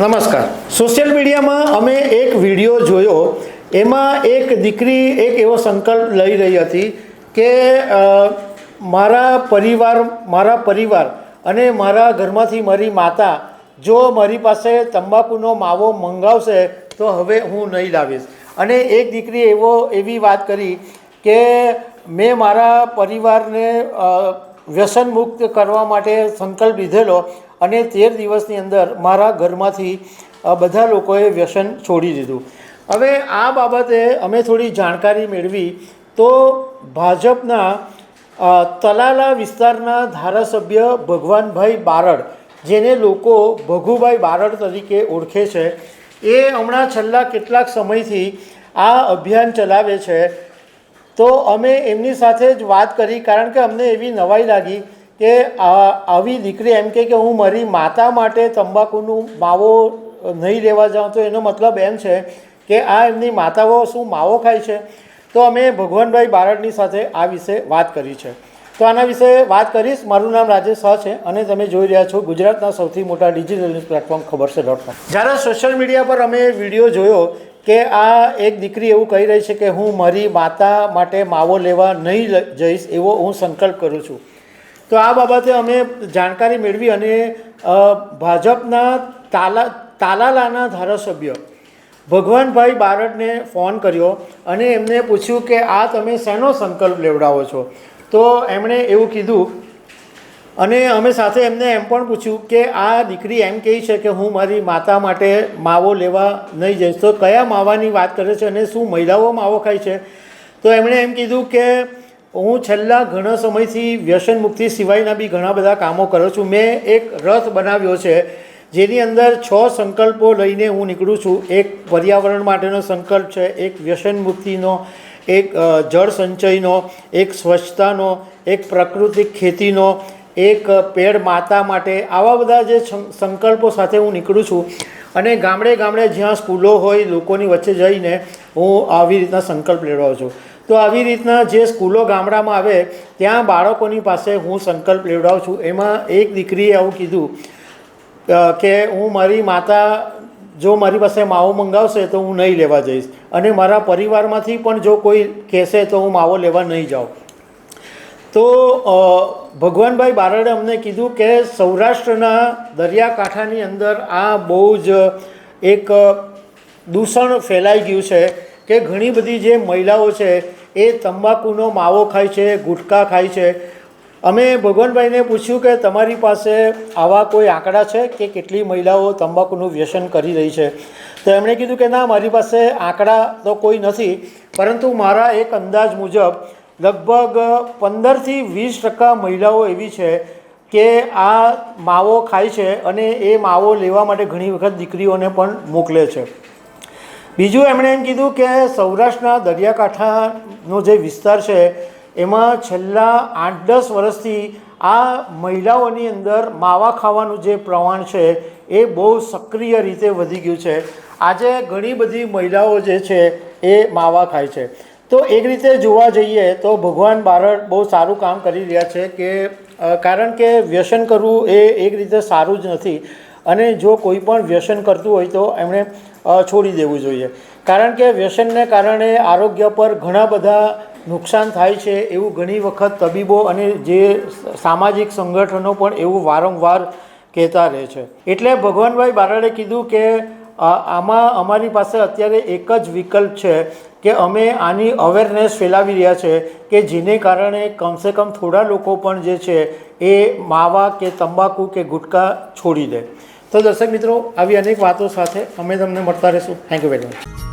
નમસ્કાર. સોશિયલ મીડિયામાં અમે એક વીડિયો જોયો. એમાં એક દીકરી એક એવો સંકલ્પ લઈ રહી હતી કે મારા પરિવાર મારા પરિવાર અને મારા ઘરમાંથી મારી માતા જો મારી પાસે તંબાકુનો માવો મંગાવશે તો હવે હું નહીં લાવીશ. અને એક દીકરી એવો એવી વાત કરી કે, મેં મારા પરિવારને વ્યસન મુક્ત કરવા માટે સંકલ્પ લીધેલો અને તેર દિવસની અંદર મારા ઘરમાંથી બધા લોકોએ વ્યસન છોડી દીધું. હવે આ બાબતે અમે થોડી જાણકારી મેળવી તો ભાજપના તલાલા વિસ્તારના ધારાસભ્ય ભગવાનભાઈ બારડ, જેને લોકો ભગુભાઈ બારડ તરીકે ઓળખે છે, એ હમણાં છેલ્લા કેટલાક સમયથી આ અભિયાન ચલાવે છે. તો અમે એમની સાથે જ વાત કરી, કારણ કે અમને એવી નવાઈ લાગી કે આવી દીકરી એમ કે હું મારી માતા માટે તંબાકુનું માવો નહીં લેવા જાઉં. તો એનો મતલબ એમ છે કે આ એમની માતાઓ શું માવો ખાય છે? તો અમે ભગવાનભાઈ બારડની સાથે આ વિશે વાત કરી છે. તો આના વિશે વાત કરીશ. મારું નામ રાજેશ શાહ છે અને તમે જોઈ રહ્યા છો ગુજરાતના સૌથી મોટા ડિજિટલ ન્યૂઝ પ્લેટફોર્મ ખબર છે ડોટ કોમ જ્યારે સોશિયલ મીડિયા પર અમે વીડિયો જોયો કે આ એક દીકરી એવું કહી રહી છે કે હું મારી માતા માટે માવો લેવા નહીં જઈશ એવો હું સંકલ્પ કરું છું. તો આ બાબતે અમે જાણકારી મેળવી અને ભાજપના તાલા, તાલાલાના ધારાસભ્ય ભગવાનભાઈ બારડને ફોન કર્યો અને એમને પૂછ્યું કે આ તમે શેનો સંકલ્પ લેવડાવો છો? તો એમણે એવું કીધું અને અમે સાથે એમને એમ પણ પૂછ્યું કે આ દીકરી એમ કહે છે કે હું મારી માતા માટે માવો લેવા નહીં જઈશ. તો કયા માવાની વાત કરે છે અને શું મહિલાઓ માવો ખાય છે? તો એમણે એમ કીધું કે હું છેલ્લા ઘણા સમયથી વ્યસન મુક્તિ સિવાયના બી ઘણા બધા કામો કરું છું. મેં એક રથ બનાવ્યો છે, જેની અંદર છ સંકલ્પો લઈને હું નીકળું છું. એક પર્યાવરણ માટેનો સંકલ્પ છે, એક વ્યસન મુક્તિનો, એક જળ સંચયનો, એક સ્વચ્છતાનો, એક પ્રાકૃતિક ખેતીનો એક પેડ માતા માટે આવા બધા જે સંકલ્પો સાથે હું નીકળું છું અને ગામડે ગામડે જ્યાં સ્કૂલો હોય, લોકોની વચ્ચે જઈને હું આવી રીતના સંકલ્પ લેવડાવું છું. તો આવી રીતના જે સ્કૂલો ગામડામાં આવે, ત્યાં બાળકોની પાસે હું સંકલ્પ લેવડાવું છું. એમાં એક દીકરીએ આવું કીધું કે હું મારી માતા, જો મારી પાસે માવો મંગાવશે તો હું નહીં લેવા જઈશ. અને મારા પરિવારમાંથી પણ જો કોઈ કહેશે તો હું માવો લેવા નહીં જાઉં. તો ભગવાનભાઈ બારડે અમને કીધું કે સૌરાષ્ટ્રના દરિયાકાંઠાની અંદર આ બહુ જ એક દૂષણ ફેલાઈ ગયું છે કે ઘણી બધી જે મહિલાઓ છે એ તંબાકુનો માવો ખાય છે ગુટખા ખાય છે. અમે ભગવાનભાઈને પૂછ્યું કે તમારી પાસે આવા કોઈ આંકડા છે કે કેટલી મહિલાઓ તંબાકુનું વ્યસન કરી રહી છે? તો એમણે કીધું કે ના, મારી પાસે આંકડા તો કોઈ નથી, પરંતુ મારા એક અંદાજ મુજબ લગભગ પંદરથી વીસ ટકા મહિલાઓ એવી છે કે આ માવો ખાય છે અને એ માવો લેવા માટે ઘણી વખત દીકરીઓને પણ મોકલે છે. બીજું એમણે એમ કીધું કે સૌરાષ્ટ્રના દરિયાકાંઠાનો જે વિસ્તાર છે, એમાં છેલ્લા આઠ દસ વર્ષથી આ મહિલાઓની અંદર માવા ખાવાનું જે પ્રમાણ છે, એ બહુ સક્રિય રીતે વધી ગયું છે. આજે ઘણી બધી મહિલાઓ જે છે, એ માવા ખાય છે. તો એક રીતે જોવા જઈએ તો ભગવાન બારડ બહુ સારું કામ કરી રહ્યા છે કે કારણ કે વ્યસન કરવું એ એક રીતે સારું જ નથી. અને જો કોઈ પણ વ્યસન કરતું હોય તો એમણે છોડી દેવું જોઈએ. કારણ કે વ્યસનને કારણે આરોગ્ય પર ઘણા બધા નુકસાન થાય છે એવું ઘણી વખત તબીબો અને જે સામાજિક સંગઠનો પણ એવું વારંવાર કહેતા રહે છે. એટલે ભગવાનભાઈ બારડે કીધું કે આમાં અમારી પાસે અત્યારે એક જ વિકલ્પ છે કે અમે આની અવેરનેસ ફેલાવી રહ્યા છે કે જેને કારણે કમસે કમ થોડા લોકો પણ જે છે એ માવા કે તંબાકુ કે ગુટખા છોડી દે. તો દર્શક મિત્રો, આવી અનેક વાતો સાથે અમે તમને મળતા રહીશું. Thank you very much